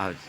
ਆਓ ਜੀ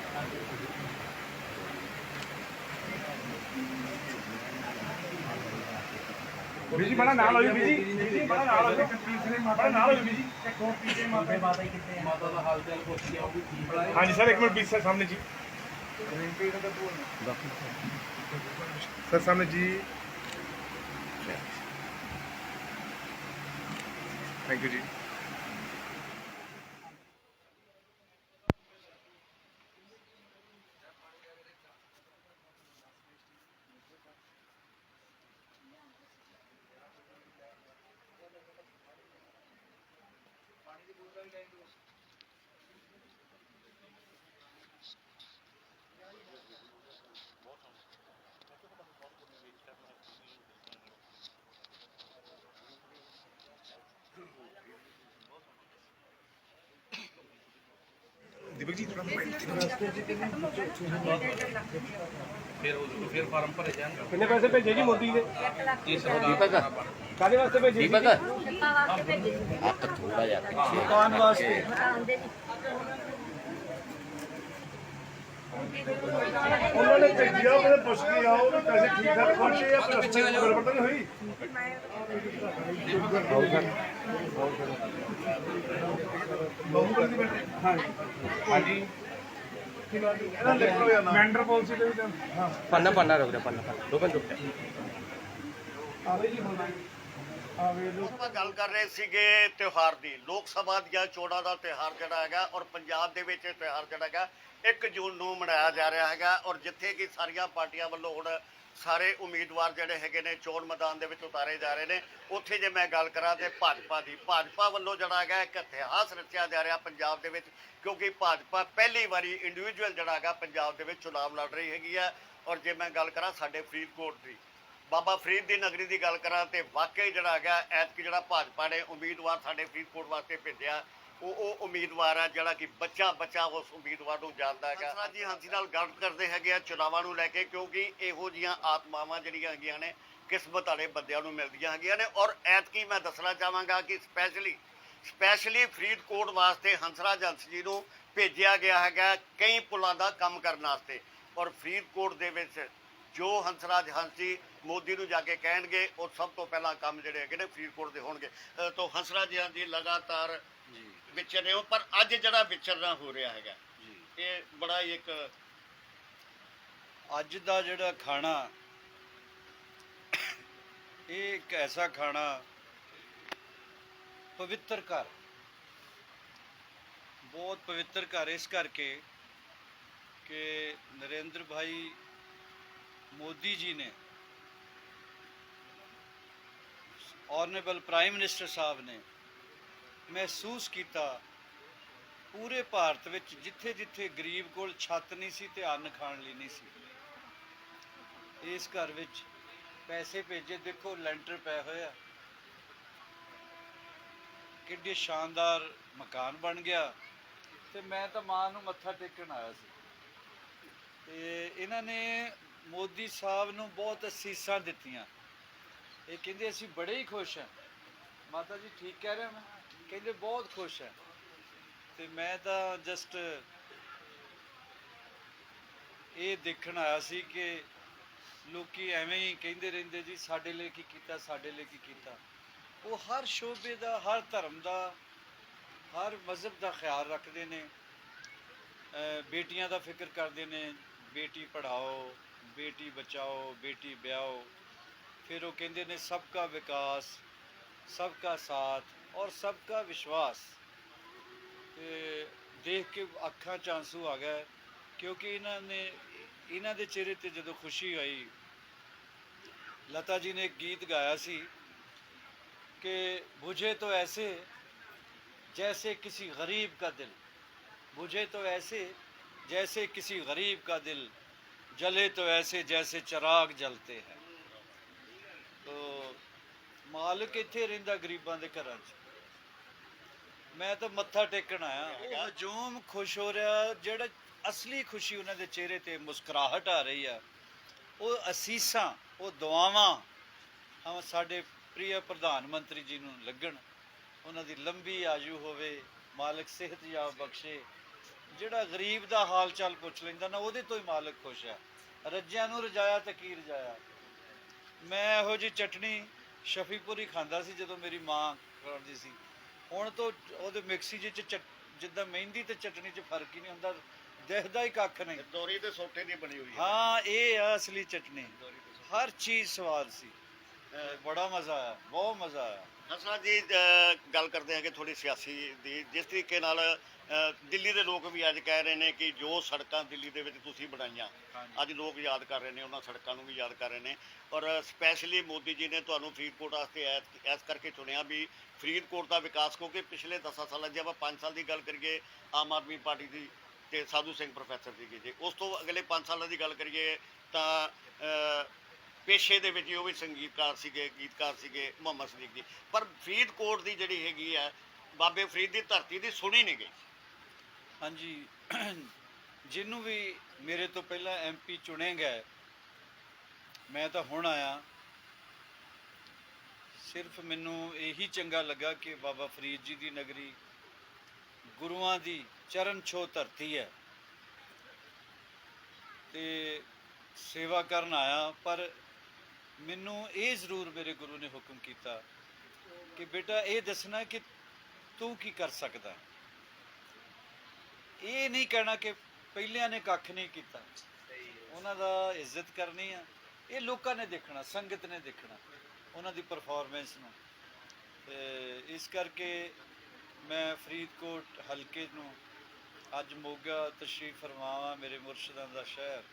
ਬੀਜੀ ਬੜਾ ਨਾਲ ਹੋਈ ਬੀਜੀ। ਬੀਜੀ ਬੜਾ ਨਾਲ ਹੋਈ ਤੀਸਰੇ ਮਾਤਾ ਨਾਲ ਹੋਈ ਬੀਜੀ। ਇੱਕ ਹੋਰ ਤੀਸਰੇ ਮਾਤਾ ਮਾਤਾ ਕਿੱਥੇ ਹੈ ਮਾਤਾ ਦਾ ਹਾਲ ਚਾਲ ਪੁੱਛ ਕੇ ਆਉਗੀ ਕੀ ਬੜਾ ਹਾਂਜੀ, ਸਰ, ਇੱਕ ਮਿੰਟ, ਬੀਜੀ ਸਾਹਮਣੇ ਜੀ। ਸਰ, ਸਾਹਮਣੇ ਜੀ। ਥੈਂਕ ਯੂ ਜੀ। दीपक जी थोड़ा फिर फिर फार्म पर जान कितने पैसे भेजे जी? मोदी ने दीपक कादे वास्ते भेजे दीपक आप तो थोड़ा यार पीछे। कौन वास्ते। उन्होंने भेजिया मैंने पुछ के आओ पैसे ठीक ठाक पहुँचे या फिर गड़बड़ नहीं हुई ਹਾਂਜੀ ਮੈਂਡਰ ਪਾਲਿਸੀ ਦੇ ਵਿੱਚ ਹਾਂ। ਪੰਨਾ ਪੰਨਾ ਰੁਕ ਜਾ ਪੰਨਾ ਪੰਨਾ। ਦੋ ਮਿੰਟ ਰੁਕ ਜਾ ਆਵੇ ਜੀ ਹੁਣ ਆਪਾਂ ਗੱਲ ਕਰ ਰਹੇ ਸੀਗੇ ਤਿਉਹਾਰ ਦੀ। ਲੋਕ ਸਭਾ ਦੀਆਂ ਚੋਣਾਂ ਦਾ ਤਿਉਹਾਰ ਜਿਹੜਾ ਹੈਗਾ ਔਰ ਪੰਜਾਬ ਦੇ ਵਿੱਚ ਇਹ ਤਿਉਹਾਰ ਜਿਹੜਾ ਹੈਗਾ 1 ਜੂਨ ਨੂੰ ਮਨਾਇਆ ਜਾ ਰਿਹਾ ਹੈਗਾ ਔਰ ਜਿੱਥੇ ਕਿ ਸਾਰੀਆਂ ਪਾਰਟੀਆਂ ਵੱਲੋਂ ਹੁਣ ਸਾਰੇ ਉਮੀਦਵਾਰ ਜਿਹੜੇ ਹੈਗੇ ਨੇ ਚੋਣ ਮੈਦਾਨ ਦੇ ਵਿੱਚ ਉਤਾਰੇ ਜਾ ਰਹੇ ਨੇ। ਉੱਥੇ ਜੇ ਮੈਂ ਗੱਲ ਕਰਾਂ ਤੇ ਭਾਜਪਾ ਦੀ ਭਾਜਪਾ ਵੱਲੋਂ ਜਿਹੜਾ ਹੈਗਾ ਇੱਕ ਇਤਿਹਾਸ ਰਚਿਆ ਜਾ ਰਿਹਾ ਪੰਜਾਬ ਦੇ ਵਿੱਚ ਕਿਉਂਕਿ ਭਾਜਪਾ ਪਹਿਲੀ ਵਾਰੀ ਇੰਡੀਵਿਜੂਅਲ ਜਿਹੜਾ ਹੈਗਾ ਪੰਜਾਬ ਦੇ ਵਿੱਚ ਚੁਣਾਵ ਲੜ ਰਹੀ ਹੈਗੀ ਆ ਔਰ ਜੇ ਮੈਂ ਗੱਲ ਕਰਾਂ ਸਾਡੇ ਫਰੀਦਕੋਟ ਦੀ ਬਾਬਾ ਫਰੀਦ ਦੀ ਨਗਰੀ ਦੀ ਗੱਲ ਕਰਾਂ ਤੇ ਵਾਕਈ ਜਿਹੜਾ ਹੈਗਾ ਐਤਕੀ ਜਿਹੜਾ ਭਾਜਪਾ ਨੇ ਉਮੀਦਵਾਰ ਸਾਡੇ ਫਰੀਦਕੋਟ ਵਾਸਤੇ ਭੇਜਿਆ ਉਹ ਉਹ ਉਮੀਦਵਾਰ ਆ ਜਿਹੜਾ ਕਿ ਬੱਚਾ ਬੱਚਾ ਉਸ ਉਮੀਦਵਾਰ ਨੂੰ ਜਾਣਦਾ ਹੈਗਾ। ਹੰਸਰਾਜ ਜੀ ਹਾਂਸੀ ਨਾਲ ਗੱਲ ਕਰਦੇ ਹੈਗੇ ਆ ਚੁਣਾਵਾਂ ਨੂੰ ਲੈ ਕੇ ਕਿਉਂਕਿ ਇਹੋ ਜੀਆਂ ਆਤਮਾਵਾਂ ਜਿਹੜੀਆਂ ਹੈਗੀਆਂ ਨੇ ਕਿਸਮਤ ਵਾਲੇ ਬੰਦਿਆਂ ਨੂੰ ਮਿਲਦੀਆਂ ਹੈਗੀਆਂ ਨੇ। ਔਰ ਐਤਕੀ ਮੈਂ ਦੱਸਣਾ ਚਾਹਾਂਗਾ ਕਿ ਸਪੈਸ਼ਲੀ ਸਪੈਸ਼ਲੀ ਫਰੀਦਕੋਟ ਵਾਸਤੇ ਹੰਸਰਾਜ ਹੰਸ ਜੀ ਨੂੰ ਭੇਜਿਆ ਗਿਆ ਹੈਗਾ ਕਈ ਪੁਲਾਂ ਦਾ ਕੰਮ ਕਰਨ ਵਾਸਤੇ। ਔਰ ਫਰੀਦਕੋਟ ਦੇ ਵਿੱਚ ਜੋ ਹੰਸਰਾਜ ਹੰਸ ਜੀ ਮੋਦੀ ਨੂੰ ਜਾ ਕੇ ਕਹਿਣਗੇ ਉਹ ਸਭ ਤੋਂ ਪਹਿਲਾਂ ਕੰਮ ਜਿਹੜੇ ਹੈਗੇ ਨੇ ਫਰੀਦਕੋਟ ਦੇ ਹੋਣਗੇ। ਤੋਂ ਹੰਸਰਾਜ ਹੰਸ ਜੀ। ਲਗਾਤਾਰ ਵਿਚਰ ਰਹੇ ਹੋ ਪਰ ਅੱਜ ਜਿਹੜਾ ਵਿਚਰਨਾ ਹੋ ਰਿਹਾ ਹੈਗਾ ਇਹ ਬੜਾ ਹੀ ਇੱਕ ਅੱਜ ਦਾ ਜਿਹੜਾ ਖਾਣਾ ਇਹ ਇੱਕ ਐਸਾ ਖਾਣਾ ਪਵਿੱਤਰ ਘਰ। ਬਹੁਤ ਪਵਿੱਤਰ ਘਰ ਇਸ ਕਰਕੇ ਕਿ ਨਰਿੰਦਰ ਭਾਈ ਮੋਦੀ ਜੀ ਨੇ ਆਨਰੇਬਲ ਪ੍ਰਾਈਮ ਮਿਨਿਸਟਰ ਸਾਹਿਬ ਨੇ ਮਹਿਸੂਸ ਕੀਤਾ ਪੂਰੇ ਭਾਰਤ ਵਿੱਚ ਜਿੱਥੇ ਜਿੱਥੇ ਗਰੀਬ ਕੋਲ ਛੱਤ ਨਹੀਂ ਸੀ ਤੇ ਅੰਨ ਖਾਣ ਲਈ ਨਹੀਂ ਸੀ। ਇਸ ਘਰ ਵਿੱਚ ਪੈਸੇ ਭੇਜੇ, ਦੇਖੋ ਲੈਂਟਰ ਪਏ ਹੋਏ ਆ। ਕਿੱਡੇ ਸ਼ਾਨਦਾਰ ਮਕਾਨ ਬਣ ਗਿਆ ਤੇ ਮੈਂ ਤਾਂ ਮਾਂ ਨੂੰ ਮੱਥਾ ਟੇਕਣ ਆਇਆ ਸੀ। ਤੇ ਇਹਨਾਂ ਨੇ ਮੋਦੀ ਸਾਹਿਬ ਨੂੰ ਬਹੁਤ ਅਸੀਸਾਂ ਦਿੱਤੀਆਂ। ਇਹ ਕਹਿੰਦੇ ਅਸੀਂ ਬੜੇ ਹੀ ਖੁਸ਼ ਹਾਂ। ਮਾਤਾ ਜੀ ਠੀਕ ਕਹਿ ਰਹੇ ਮੈਂ ਕਹਿੰਦੇ ਬਹੁਤ ਖੁਸ਼ ਹੈ। ਤੇ ਮੈਂ ਤਾਂ ਜਸਟ ਇਹ ਦੇਖਣ ਆਇਆ ਸੀ ਕਿ ਲੋਕੀ ਐਵੇਂ ਹੀ ਕਹਿੰਦੇ ਰਹਿੰਦੇ ਜੀ, ਸਾਡੇ ਲਈ ਕੀ ਕੀਤਾ, ਸਾਡੇ ਲਈ ਕੀ ਕੀਤਾ। ਉਹ ਹਰ ਸ਼ੋਬੇ ਦਾ, ਹਰ ਧਰਮ ਦਾ, ਹਰ ਮਜ਼ਹਬ ਦਾ ਖਿਆਲ ਰੱਖਦੇ ਨੇ। ਬੇਟੀਆਂ ਦਾ ਫਿਕਰ ਕਰਦੇ ਨੇ, ਬੇਟੀ ਪੜਾਓ ਬੇਟੀ ਬਚਾਓ ਬੇਟੀ ਵਿਆਹੋ ਫਿਰ ਉਹ ਕਹਿੰਦੇ ਨੇ ਸਭ ਕਾ ਵਿਕਾਸ ਸਭ ਕਾ ਸਾਥ ਔਰ ਸਭ ਕਾ ਵਿਸ਼ਵਾਸ ਤੇ ਦੇਖ ਕੇ ਅੱਖਾਂ 'ਚ ਆਂਸੂ ਆ ਗਏ ਕਿਉਂਕਿ ਇਹਨਾਂ ਨੇ ਇਹਨਾਂ ਦੇ ਚਿਹਰੇ ਤੇ ਜਦੋਂ ਖੁਸ਼ੀ ਆਈ लता जी ने एक गीत गाया सी कि बुझे तो ऐसे जैसे किसी गरीब का दिल बुझे तो ऐसे जैसे किसी गरीब का दिल जले तो ऐसे जैसे चिराग जलते हैं तो ਮਾਲਕ ਇੱਥੇ ਰਹਿੰਦਾ ਗਰੀਬਾਂ ਦੇ ਘਰਾਂ 'ਚ ਮੈਂ ਤਾਂ ਮੱਥਾ ਟੇਕਣ ਆਇਆ ਉਹ ਹਜੂਮ ਖੁਸ਼ ਹੋ ਰਿਹਾ ਜਿਹੜਾ ਅਸਲੀ ਖੁਸ਼ੀ ਉਹਨਾਂ ਦੇ ਚਿਹਰੇ ਤੇ ਮੁਸਕਰਾਹਟ ਆ ਰਹੀ ਆ ਉਹ ਅਸੀਸਾਂ ਉਹ ਦੁਆਵਾਂ ਹਮ ਸਾਡੇ ਪ੍ਰਿਯ ਪ੍ਰਧਾਨ ਮੰਤਰੀ ਜੀ ਨੂੰ ਲੱਗਣ ਉਹਨਾਂ ਦੀ ਲੰਬੀ ਆਯੂ ਹੋਵੇ ਮਾਲਕ ਸਿਹਤ ਯਾਬ ਬਖਸ਼ੇ ਜਿਹੜਾ ਗਰੀਬ ਦਾ ਹਾਲ ਚਾਲ ਪੁੱਛ ਲੈਂਦਾ ਨਾ ਉਹਦੇ ਤੋਂ ਹੀ ਮਾਲਕ ਖੁਸ਼ ਹੈ ਰੱਜਿਆਂ ਨੂੰ ਰਜਾਇਆ ਤੇ ਕੀ ਰਜਾਇਆ? ਮੈਂ ਇਹੋ ਜੀ ਚਟਣੀ ਸ਼ਫੀਪੁਰੀ ਖਾਂਦਾ ਸੀ ਜਦੋਂ ਮੇਰੀ ਮਾਂ ਖਾਂਦੀ ਸੀ। ਹੁਣ ਤੋਂ ਉਹਦੇ ਮਿਕਸੀ ਜਿਹੇ ਚ ਚਟ- ਜਿੱਦਾਂ ਮਹਿੰਦੀ ਤੇ ਚਟਣੀ 'ਚ ਫ਼ਰਕ ਹੀ ਨਹੀਂ ਹੁੰਦਾ ਦਿਖਦਾ ਹੀ ਕੱਖ ਨਹੀਂ। ਦੋਰੀ ਤੇ ਸੋਟੇ ਦੀ ਬਣੀ ਹੋਈ ਹੈ। ਹਾਂ ਇਹ ਆ ਅਸਲੀ ਚਟਨੀ। ਹਰ ਚੀਜ਼ ਸਵਾਦ ਸੀ। ਅਹ ਬੜਾ ਮਜ਼ਾ ਆਇਆ ਬਹੁਤ ਮਜ਼ਾ ਆਇਆ ਹਸਨਾ ਜੀ ਅ, ਗੱਲ ਕਰਦੇ ਹਾਂ ਕਿ ਥੋੜੀ ਸਿਆਸੀ ਦੀ ਜਿਸ ਤਰੀਕੇ ਨਾਲ ਅ, ਦਿੱਲੀ ਦੇ ਲੋਕ ਵੀ ਅੱਜ ਕਹਿ ਰਹੇ ਨੇ ਕਿ ਜੋ ਸੜਕਾਂ ਦਿੱਲੀ ਦੇ ਵਿੱਚ ਤੁਸੀਂ ਬਣਾਈਆਂ। ਅੱਜ ਲੋਕ ਯਾਦ ਕਰ ਰਹੇ ਨੇ ਉਹਨਾਂ ਸੜਕਾਂ ਨੂੰ ਵੀ ਯਾਦ ਕਰ ਰਹੇ ਨੇ ਔਰ ਸਪੈਸ਼ਲੀ ਮੋਦੀ ਜੀ ਨੇ ਤੁਹਾਨੂੰ ਫਰੀਦਕੋਟ ਵਾਸਤੇ ਐਸ- ਇਸ ਕਰਕੇ ਚੁਣਿਆ ਵੀ ਫਰੀਦਕੋਟ ਦਾ ਵਿਕਾਸ ਕਿਉਂਕਿ ਪਿਛਲੇ 10 ਸਾਲਾਂ ਜੇ ਆਪਾਂ 5 ਸਾਲ ਦੀ ਗੱਲ ਕਰੀਏ ਆਮ ਆਦਮੀ ਪਾਰਟੀ ਦੀ ਤੇ ਸਾਧੂ ਸਿੰਘ ਪ੍ਰੋਫੈਸਰ ਦੀ ਜੇ ਉਸ ਤੋਂ ਅਗਲੇ 5 ਸਾਲਾਂ ਦੀ ਗੱਲ ਕਰੀਏ ਤਾਂ ਅ, ਪੇਸ਼ੇ ਦੇ ਵਿੱਚ ਉਹ ਵੀ ਸੰਗੀਤਕਾਰ ਸੀਗੇ, ਗੀਤਕਾਰ ਸੀਗੇ, ਮੁਹੰਮਦ ਸਦੀਕ ਜੀ। ਪਰ ਫਰੀਦਕੋਟ ਦੀ ਜਿਹੜੀ ਹੈਗੀ ਆ, ਬਾਬੇ ਫਰੀਦ ਦੀ ਧਰਤੀ ਦੀ ਸੁਣੀ ਨਹੀਂ ਗਈ। ਹਾਂਜੀ, ਜਿਹਨੂੰ ਵੀ ਮੇਰੇ ਤੋਂ ਪਹਿਲਾਂ ਐਮਪੀ ਚੁਣੇ ਗਏ ਮੈਂ ਤਾਂ ਹੁਣ ਆਇਆ। ਸਿਰਫ ਮੈਨੂੰ ਇਹੀ ਚੰਗਾ ਲੱਗਾ ਕਿ ਬਾਬਾ ਫਰੀਦ ਜੀ ਦੀ ਨਗਰੀ ਗੁਰੂਆਂ ਦੀ ਚਰਨ ਛੋਹ ਧਰਤੀ ਹੈ। ਤੇ ਸੇਵਾ ਕਰਨ ਆਇਆ, ਪਰ ਮੈਨੂੰ ਇਹ ਜ਼ਰੂਰ ਮੇਰੇ ਗੁਰੂ ਨੇ ਹੁਕਮ ਕੀਤਾ ਕਿ ਬੇਟਾ ਇਹ ਦੱਸਣਾ ਕਿ ਤੂੰ ਕੀ ਕਰ ਸਕਦਾ। ਇਹ ਨਹੀਂ ਕਹਿਣਾ ਕਿ ਪਹਿਲਿਆਂ ਨੇ ਕੱਖ ਨਹੀਂ ਕੀਤਾ। ਉਹਨਾਂ ਦਾ ਇੱਜ਼ਤ ਕਰਨੀ ਆ। ਇਹ ਲੋਕਾਂ ਨੇ ਦੇਖਣਾ, ਸੰਗਤ ਨੇ ਦੇਖਣਾ, ਉਹਨਾਂ ਦੀ ਪਰਫਾਰਮੈਂਸ ਨੂੰ। ਤੇ ਇਸ ਕਰਕੇ ਮੈਂ ਫਰੀਦਕੋਟ ਹਲਕੇ ਨੂੰ ਅੱਜ ਮੋਗਾ ਤਸ਼ਰੀਫ ਫਰਮਾਵਾਂ ਮੇਰੇ ਮੁਰਸ਼ਿਦਾਂ ਦਾ ਸ਼ਹਿਰ।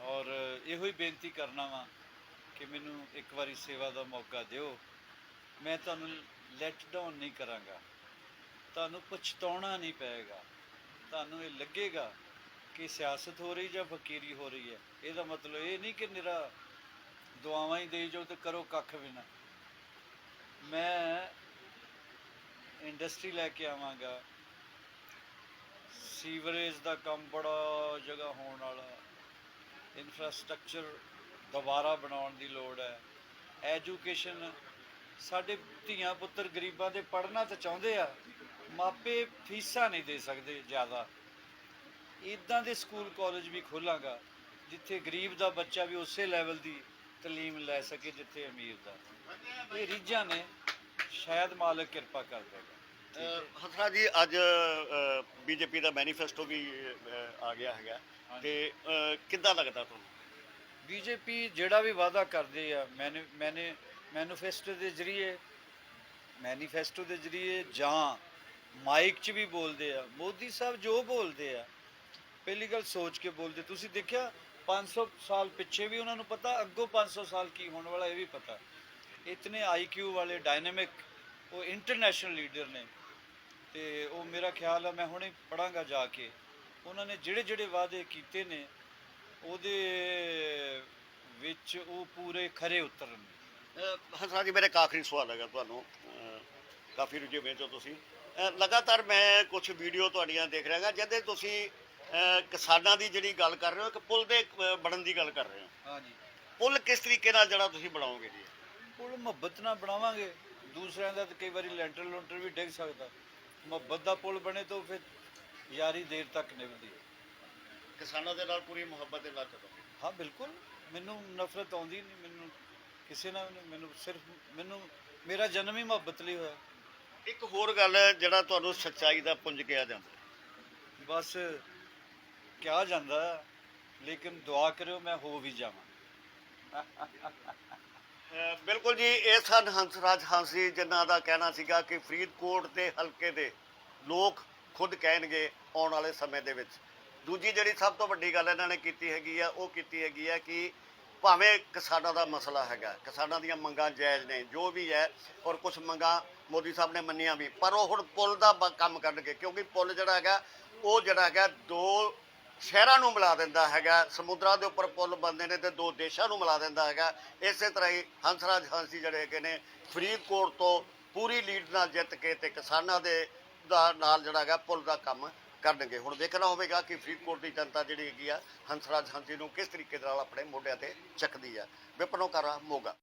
ਔਰ ਇਹੋ ਹੀ ਬੇਨਤੀ ਕਰਨਾ ਵਾ ਕਿ ਮੈਨੂੰ ਇੱਕ ਵਾਰੀ ਸੇਵਾ ਦਾ ਮੌਕਾ ਦਿਓ। ਮੈਂ ਤੁਹਾਨੂੰ ਲੈਟ ਡਾਊਨ ਨਹੀਂ ਕਰਾਂਗਾ। ਤੁਹਾਨੂੰ ਪਛਤਾਉਣਾ ਨਹੀਂ ਪਏਗਾ। ਤੁਹਾਨੂੰ ਇਹ ਲੱਗੇਗਾ ਕਿ ਸਿਆਸਤ ਹੋ ਰਹੀ ਜਾਂ ਫਕੀਰੀ ਹੋ ਰਹੀ ਹੈ। ਇਹਦਾ ਮਤਲਬ ਇਹ ਨਹੀਂ ਕਿ ਨਿਰਾ ਦੁਆਵਾਂ ਹੀ ਦੇਈ ਜਾਓ ਤੇ ਕਰੋ ਕੱਖ ਵੀ ਨਾ। ਮੈਂ ਇੰਡਸਟਰੀ ਲੈ ਕੇ ਆਵਾਂਗਾ। ਸੀਵਰੇਜ ਦਾ ਕੰਮ ਬੜਾ ਜਗ੍ਹਾ ਹੋਣ ਵਾਲਾ। ਇਨਫਰਾਸਟ੍ਰਕਚਰ ਦੁਬਾਰਾ ਬਣਾਉਣ ਦੀ ਲੋੜ ਹੈ। ਐਜੂਕੇਸ਼ਨ ਸਾਡੇ ਧੀਆਂ ਪੁੱਤਰ ਗਰੀਬਾਂ ਦੇ ਪੜ੍ਹਨਾ ਤਾਂ ਚਾਹੁੰਦੇ ਆ ਮਾਪੇ ਫੀਸਾਂ ਨਹੀਂ ਦੇ ਸਕਦੇ ਜ਼ਿਆਦਾ। ਇਦਾਂ ਦੇ ਸਕੂਲ ਕਾਲਜ ਵੀ ਖੋਲਾਂਗਾ ਜਿੱਥੇ ਗਰੀਬ ਦਾ ਬੱਚਾ ਵੀ ਉਸੇ ਲੈਵਲ ਦੀ ਤਾਲੀਮ ਲੈ ਸਕੇ ਜਿੱਥੇ ਅਮੀਰ ਦਾ। ਇਹ ਰੀਝਾਂ ਨੇ ਸ਼ਾਇਦ ਮਾਲਕ ਕਿਰਪਾ ਕਰ ਦੇਗਾ ਅ, ਹਸਨਾ ਜੀ ਅੱਜ ਬੀਜੇਪੀ ਦਾ ਮੈਨੀਫੈਸਟੋ ਵੀ ਆ ਗਿਆ ਹੈਗਾ। ਤੇ ਕਿੱਦਾਂ ਲੱਗਦਾ ਤੁਹਾਨੂੰ? ਬੀਜੇਪੀ ਜਿਹੜਾ ਵੀ ਵਾਅਦਾ ਕਰਦੇ ਆ, ਮੈਨੇ ਮੈਨੇ, ਮੈਨੀਫੈਸਟੋ ਦੇ ਜ਼ਰੀਏ, ਮੈਨੀਫੈਸਟੋ ਦੇ ਜ਼ਰੀਏ ਜਾਂ ਮਾਈਕ 'ਚ ਵੀ ਬੋਲਦੇ ਆ, ਮੋਦੀ ਸਾਹਿਬ ਜੋ ਬੋਲਦੇ ਆ, ਪਹਿਲੀ ਗੱਲ ਸੋਚ ਕੇ ਬੋਲਦੇ। ਤੁਸੀਂ ਦੇਖਿਆ 500 ਸਾਲ ਪਿੱਛੇ ਵੀ ਉਹਨਾਂ ਨੂੰ ਪਤਾ, ਅੱਗੋਂ 500 ਸਾਲ ਕੀ ਹੋਣ ਵਾਲਾ ਇਹ ਵੀ ਪਤਾ। ਇਤਨੇ ਆਈਕਿਊ ਵਾਲੇ ਡਾਇਨਾਮਿਕ, ਉਹ ਇੰਟਰਨੈਸ਼ਨਲ ਲੀਡਰ ਨੇ। ਤੇ ਉਹ ਮੇਰਾ ਖਿਆਲ ਆ, ਮੈਂ ਹੁਣੇ ਪੜਾਂਗਾ ਜਾ ਕੇ। ਉਹਨਾਂ ਨੇ ਜਿਹੜੇ ਜਿਹੜੇ ਵਾਅਦੇ ਕੀਤੇ ਨੇ ਉਹਦੇ ਵਿੱਚ ਉਹ ਪੂਰੇ ਖਰੇ ਉਤਰਨਗੇ ਅ, ਹਸਨਾ ਜੀ ਮੇਰੇ ਇੱਕ ਆਖਰੀ ਸਵਾਲ ਹੈਗਾ ਤੁਹਾਨੂੰ। ਕਾਫੀ ਰੁਝੇਵੇਂ ਚੋ ਤੁਸੀਂ। ਲਗਾਤਾਰ ਮੈਂ ਕੁਝ ਵੀਡੀਓ ਤੁਹਾਡੀਆਂ ਦੇਖ ਰਿਹਾ ਹਾਂ ਜਿਹਦੇ ਤੁਸੀਂ ਕਿਸਾਨਾਂ ਦੀ ਜਿਹੜੀ ਗੱਲ ਕਰ ਰਹੇ ਹੋ ਇੱਕ ਪੁਲ ਦੇ ਬਣਨ ਦੀ ਗੱਲ ਕਰ ਰਹੇ ਹੋ। ਹਾਂਜੀ। ਪੁਲ ਕਿਸ ਤਰੀਕੇ ਨਾਲ ਜਿਹੜਾ ਤੁਸੀਂ ਬਣਾਓਗੇ ਜੀ? ਪੁਲ ਮੁਹੱਬਤ ਨਾਲ ਬਣਾਵਾਂਗੇ। ਦੂਸਰਿਆਂ ਦਾ ਤਾਂ ਕਈ ਵਾਰੀ ਲੈਂਟਰ ਲੁੰਟਰ ਵੀ ਡਿੱਗ ਸਕਦਾ। ਮੁਹੱਬਤ ਦਾ ਪੁਲ ਬਣੇ ਤਾਂ ਫਿਰ ਯਾਰੀ ਦੇਰ ਤੱਕ ਨਿਭਦੀ ਹੈ। ਕਿਸਾਨਾਂ ਦੇ ਨਾਲ ਪੂਰੀ ਮੁਹੱਬਤ ਦੇ ਨਾਲ ਚੱਲੋ। ਹਾਂ ਬਿਲਕੁਲ। ਮੈਨੂੰ ਨਫ਼ਰਤ ਆਉਂਦੀ ਨਹੀਂ ਮੈਨੂੰ ਕਿਸੇ ਨਾਲ ਨਹੀਂ, ਮੈਨੂੰ ਸਿਰਫ ਮੈਨੂੰ ਮੇਰਾ ਜਨਮ ਹੀ ਮੁਹੱਬਤ ਲਈ ਹੋਇਆ। ਇੱਕ ਹੋਰ ਗੱਲ ਹੈ, ਜਿਹੜਾ ਤੁਹਾਨੂੰ ਸੱਚਾਈ ਦਾ ਪੁੰਜ ਕਿਹਾ ਜਾਂਦਾ ਬਸ ਕਿਹਾ ਜਾਂਦਾ ਹੈ ਲੇਕਿਨ ਦੁਆ ਕਰਿਓ ਮੈਂ ਹੋ ਵੀ ਜਾਵਾਂ। ਅਹ ਬਿਲਕੁਲ ਜੀ ਇਹ ਸਨ ਹੰਸਰਾਜ ਹੰਸੀ ਜਿਨ੍ਹਾਂ ਦਾ ਕਹਿਣਾ ਸੀਗਾ ਕਿ ਫਰੀਦਕੋਟ ਦੇ ਹਲਕੇ ਦੇ ਲੋਕ ਖੁਦ ਕਹਿਣਗੇ ਆਉਣ ਵਾਲੇ ਸਮੇਂ ਦੇ ਵਿੱਚ। ਦੂਜੀ ਜਿਹੜੀ ਸਭ ਤੋਂ ਵੱਡੀ ਗੱਲ ਇਹਨਾਂ ਨੇ ਕੀਤੀ ਹੈਗੀ ਆ, ਉਹ ਕੀਤੀ ਹੈਗੀ ਆ ਕਿ ਭਾਵੇਂ ਕਿਸਾਨਾਂ ਦਾ ਮਸਲਾ ਹੈਗਾ, ਕਿਸਾਨਾਂ ਦੀਆਂ ਮੰਗਾਂ ਜਾਇਜ਼ ਨੇ, ਜੋ ਵੀ ਹੈ, ਔਰ ਕੁਝ ਮੰਗਾਂ ਮੋਦੀ ਸਾਹਿਬ ਨੇ ਮੰਨੀਆਂ ਵੀ, ਪਰ ਉਹ ਹੁਣ ਪੁਲ ਦਾ ਬ- ਕੰਮ ਕਰਨਗੇ, ਕਿਉਂਕਿ ਪੁਲ ਜਿਹੜਾ ਹੈਗਾ, ਉਹ ਜਿਹੜਾ ਹੈਗਾ ਦੋ ਸ਼ਹਿਰਾਂ ਨੂੰ ਮਿਲਾ ਦਿੰਦਾ ਹੈਗਾ, ਸਮੁੰਦਰਾਂ ਦੇ ਉੱਪਰ ਪੁਲ ਬੰਦੇ ਨੇ ਤੇ ਦੋ ਦੇਸ਼ਾਂ ਨੂੰ ਮਿਲਾ ਦਿੰਦਾ ਹੈਗਾ, ਇਸੇ ਤਰ੍ਹਾਂ ਹੀ ਹੰਸਰਾਜ ਹੰਸੀ ਜਿਹੜੇ ਹੈਗੇ ਨੇ, ਫਰੀਦਕੋਟ ਤੋਂ ਪੂਰੀ ਲੀਡ ਨਾਲ ਜਿੱਤ ਕੇ ਤੇ ਕਿਸਾਨਾਂ ਦੇ ਦਾ ਨਾਲ ਜਿਹੜਾ ਹੈਗਾ ਪੁਲ ਦਾ ਕੰਮ ਕਰਨਗੇ। ਹੁਣ ਦੇਖਣਾ ਹੋਵੇਗਾ ਕਿ ਫਰੀਦਕੋਟ ਦੀ ਜਨਤਾ ਜਿਹੜੀ ਹੈਗੀ ਆ ਹੰਸਰਾਜ ਹੰਸੀ ਨੂੰ ਕਿਸ ਤਰੀਕੇ ਦੇ ਨਾਲ ਆਪਣੇ ਮੋਢਿਆਂ ਤੇ ਚੱਕਦੀ ਆ। ਵਿਪਨੋਂ ਕਰਾ ਮੋਗਾ।